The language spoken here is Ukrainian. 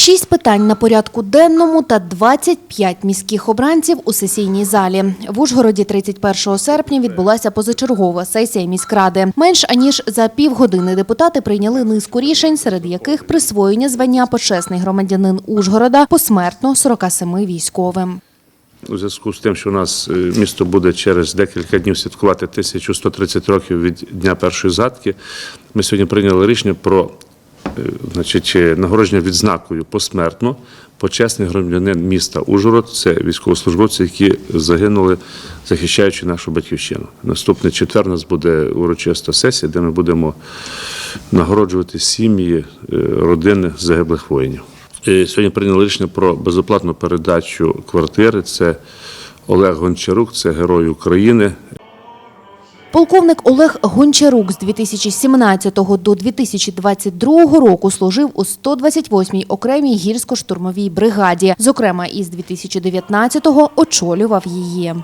Шість питань на порядку денному та 25 міських обранців у сесійній залі. В Ужгороді 31 серпня відбулася позачергова сесія міськради. Менш аніж за півгодини депутати прийняли низку рішень, серед яких присвоєння звання почесний громадянин Ужгорода посмертно 47 військовим. У зв'язку з тим, що у нас е, місто буде через декілька днів святкувати 1130 років від дня першої згадки, ми сьогодні прийняли рішення про значить, е, нагородження відзнакою посмертно почесний громадянин міста Ужгород. Це військовослужбовці, які загинули, захищаючи нашу батьківщину. Наступний четвер у нас буде урочиста сесія, де ми будемо нагороджувати сім'ї, е, родини загиблих воїнів. І Сьогодні прийняли рішення про безоплатну передачу квартири. Це Олег Гончарук, це герой України. Полковник Олег Гончарук з 2017 до 2022 року служив у 128-й окремій гірсько-штурмовій бригаді. Зокрема, із 2019-го очолював її.